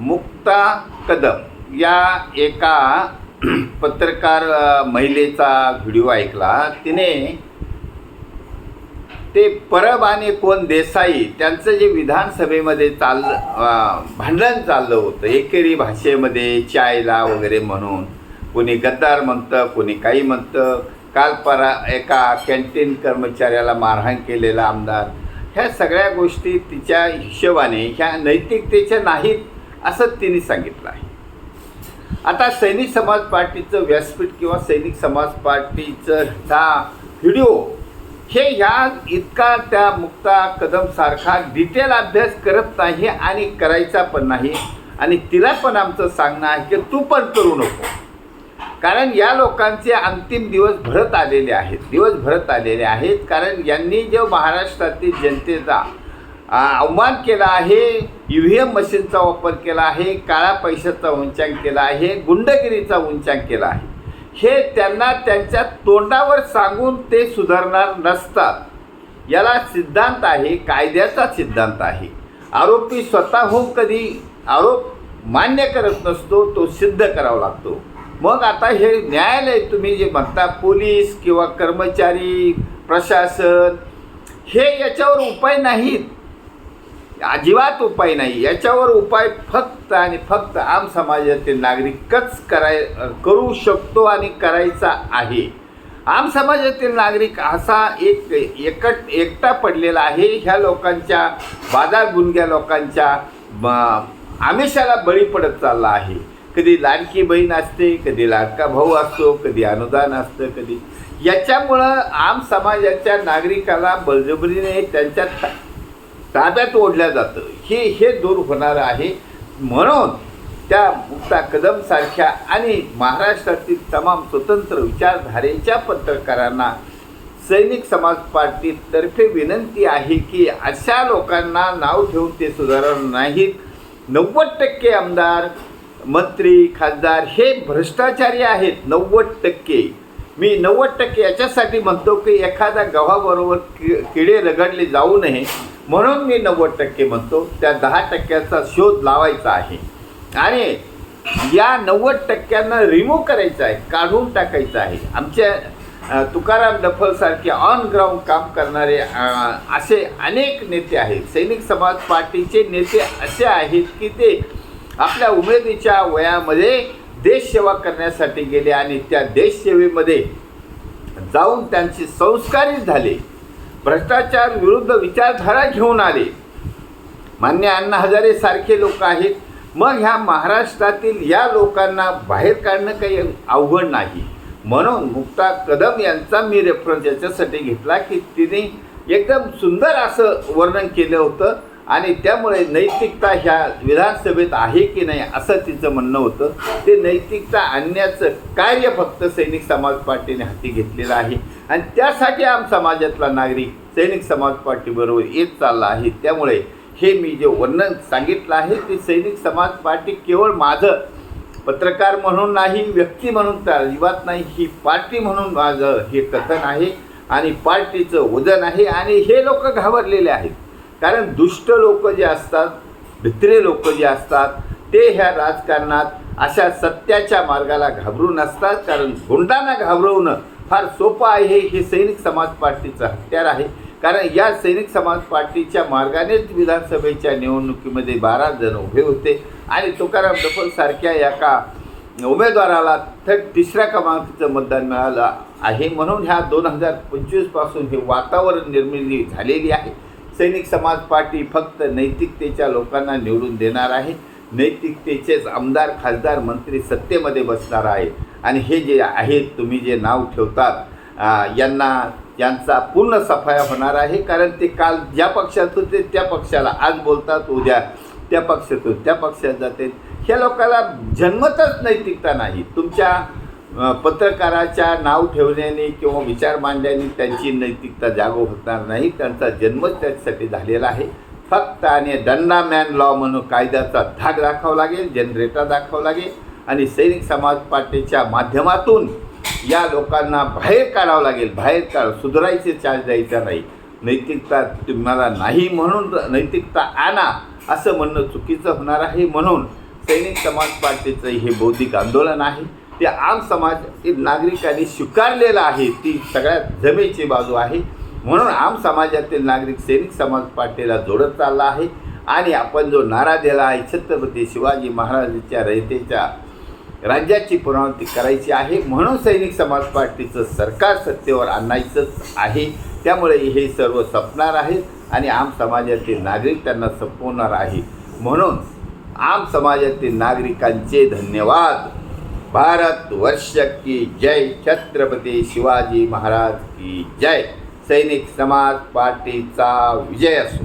मुक्ता कदम या एका पत्रकार महिलेचा व्हिडिओ ऐकला. तिने ते परब आणि कोण देसाई त्यांचं जे विधानसभेमध्ये चाललं भांडण चाललं होतं एकेरी भाषेमध्ये चायला वगैरे म्हणून. कोणी गद्दार म्हणतं कोणी काही म्हणतं. काल परा एका कॅन्टीन कर्मचाऱ्याला मारहाण केलेला आमदार. ह्या सगळ्या गोष्टी तिच्या हिशोबाने ह्या नैतिकतेच्या नाहीत असं तिने सांगितलं आहे. आता सैनिक समाज पार्टीचं व्यासपीठ किंवा सैनिक समाज पार्टीचं हा व्हिडिओ हे ह्या इतका त्या मुक्ता कदमसारखा डिटेल अभ्यास करत नाही आणि करायचा पण नाही आणि तिला पण आमचं सांगणं आहे की तू पण करू नको. कारण या लोकांचे अंतिम दिवस भरत आलेले आहेत दिवस भरत आलेले आहेत. कारण यांनी जो महाराष्ट्रातील जनतेचा अवमान केला आहे ई व्ही एम मशीनचा वापर केला आहे काळ्या पैशाचा उंचांक केला आहे गुंडगिरीचा उंचांक केला आहे. हे त्यांना त्यांच्या तोंडावर सांगून ते सुधारणार नसतात. याला सिद्धांत आहे कायद्याचा सिद्धांत आहे. आरोपी स्वतःहून कधी आरोप मान्य करत नसतो तो सिद्ध करावा लागतो. मग आता हे न्यायालय तुम्ही जे म्हणता पोलीस किंवा कर्मचारी प्रशासन हे याच्यावर उपाय नाहीत. अजिबात उपाय नाही. याच्यावर उपाय फक्त आणि फक्त आम समाजातील नागरिकच कराय करू शकतो आणि करायचा आहे. आम समाजातील नागरिक असा एक एकट एकटा पडलेला आहे. ह्या लोकांच्या बाजार गुणग्या लोकांच्या आमिषाला बळी पडत चालला आहे. कधी लाडकी बहीण असते कधी लाडका भाऊ असतो कधी अनुदान असतं कधी. याच्यामुळं आम समाजाच्या नागरिकाला बळजबरीने त्यांच्या ताब्यात ओढल्या जातं. हे हे दूर होणार आहे म्हणून त्या मुक्ता कदमसारख्या आणि महाराष्ट्रातील तमाम स्वतंत्र विचारधारेच्या पत्रकारांना सैनिक समाज पार्टीतर्फे विनंती आहे की अशा लोकांना नाव ठेवून ते सुधारणार नाहीत. नव्वद टक्के आमदार मंत्री खासदार हे भ्रष्टाचारी आहेत. नव्वद टक्के. मी नव्वद टक्के याच्यासाठी म्हणतो की एखाद्या गव्हाबरोबर कि किडे रगडले जाऊ नये. म्हणून मी नव्वद टक्के म्हणतो त्या दहा टक्क्याचा शोध लावायचा आहे. आणि या नव्वद टक्क्यांना रिमूव्ह करायचं आहे काढून टाकायचं आहे. आमच्या तुकाराम डफलसारखे ऑन ग्राउंड काम करणारे असे अनेक नेते आहेत. सैनिक समाज पार्टीचे नेते असे आहेत की ते आपल्या उमेदीच्या वयामध्ये देशसेवा करण्यासाठी गेले आणि त्या देशसेवेमध्ये जाऊन त्यांचे संस्कारित झाले. भ्रष्टाचार विरुद्ध विचारधारा घेऊन आले. मान्य अण्णा हजारे सारखे लोक आहेत. मग ह्या महाराष्ट्रातील या लोकांना बाहेर काढणं काही अवघड नाही. म्हणून मुक्ता कदम यांचा मी रेफरन्स याच्यासाठी घेतला की तिने एकदम सुंदर असं वर्णन केलं होतं आणि त्यामुळे नैतिकता ह्या विधानसभेत आहे की नाही असं तिचं म्हणणं होतं. ते नैतिकता आणण्याचं कार्य फक्त सैनिक समाज पार्टीने हाती घेतलेलं आहे. आणि त्यासाठी आम समाजातला नागरिक सैनिक समाज पार्टीबरोबर येत चालला आहे. त्यामुळे हे मी जे वर्णन सांगितलं आहे ते सैनिक समाज पार्टी केवळ माझं पत्रकार म्हणून नाही व्यक्ती म्हणून तर अजिबात नाही ही पार्टी म्हणून माझं हे कथन आहे आणि पार्टीचं वजन आहे आणि हे लोक घाबरलेले आहेत. कारण दुष्ट लोक जे असतात भित्रे लोक जे असतात ते ह्या राजकारणात अशा सत्याच्या मार्गाला घाबरून असतात. कारण गुंडांना घाबरवणं फार सोपं आहे हे सैनिक समाज पार्टीचं हत्यार आहे. कारण या सैनिक समाज पार्टीच्या मार्गानेच विधानसभेच्या निवडणुकीमध्ये बारा जण उभे होते. आणि तुकाराम डफलसारख्या एका उमेदवाराला थेट तिसऱ्या क्रमांकाचं मतदान मिळालं आहे. म्हणून ह्या दोन हजार पंचवीसपासून हे वातावरण निर्मिती झालेली आहे. सैनिक समाज पार्टी फक्त नैतिकतेच्या लोकांना निवडून देणार आहे. नैतिकतेचेच आमदार खासदार मंत्री सत्तेमध्ये बसणार आहे. आणि हे जे आहेत तुम्ही जे नाव ठेवतात यांना यांचा पूर्ण सफाया होणार आहे कारण ते काल ज्या पक्षात होते त्या पक्षाला आज बोलतात उद्या त्या पक्षातून त्या पक्षात जाते ह्या लोकांना जन्मतच नैतिकता नाही. तुमच्या पत्रकाराच्या नाव ठेवण्याने किंवा विचार मांडल्याने त्यांची नैतिकता जागो होणार नाही. त्यांचा जन्मच त्याच्यासाठी झालेला आहे. फक्त आणि दंडा मॅन लॉ म्हणून कायद्याचा धाक दाखवावा लागेल जनरेटर दाखवावा लागेल. आणि सैनिक समाज पार्टीच्या माध्यमातून या लोकांना बाहेर काढावं लागेल बाहेर काढ सुधारायचे चार्ज द्यायचा नाही. नैतिकता तुम्हाला नाही म्हणून नैतिकता आणा असं म्हणणं चुकीचं होणार आहे म्हणून सैनिक समाज पार्टीचं हे बौद्धिक आंदोलन आहे. ते आम समाजातील नागरिकांनी स्वीकारलेलं आहे ती सगळ्यात जमेची बाजू आहे. म्हणून आम समाजातील नागरिक सैनिक समाज पार्टीला जोडत चालला आहे. आणि आपण जो नारा दिला आहे छत्रपती शिवाजी महाराजांच्या रयतेच्या राज्याची पुनरावृत्ती करायची आहे. म्हणून सैनिक समाज पार्टीचं सरकार सत्तेवर आणायचंच आहे. त्यामुळे हे सर्व संपणार आहे आणि आम समाजातील नागरिक त्यांना संपवणार आहे. म्हणून आम समाजातील नागरिकांचे धन्यवाद. भारत वर्ष की जय. छत्रपती शिवाजी महाराज की जय. सैनिक समाज पार्टीचा विजय असो.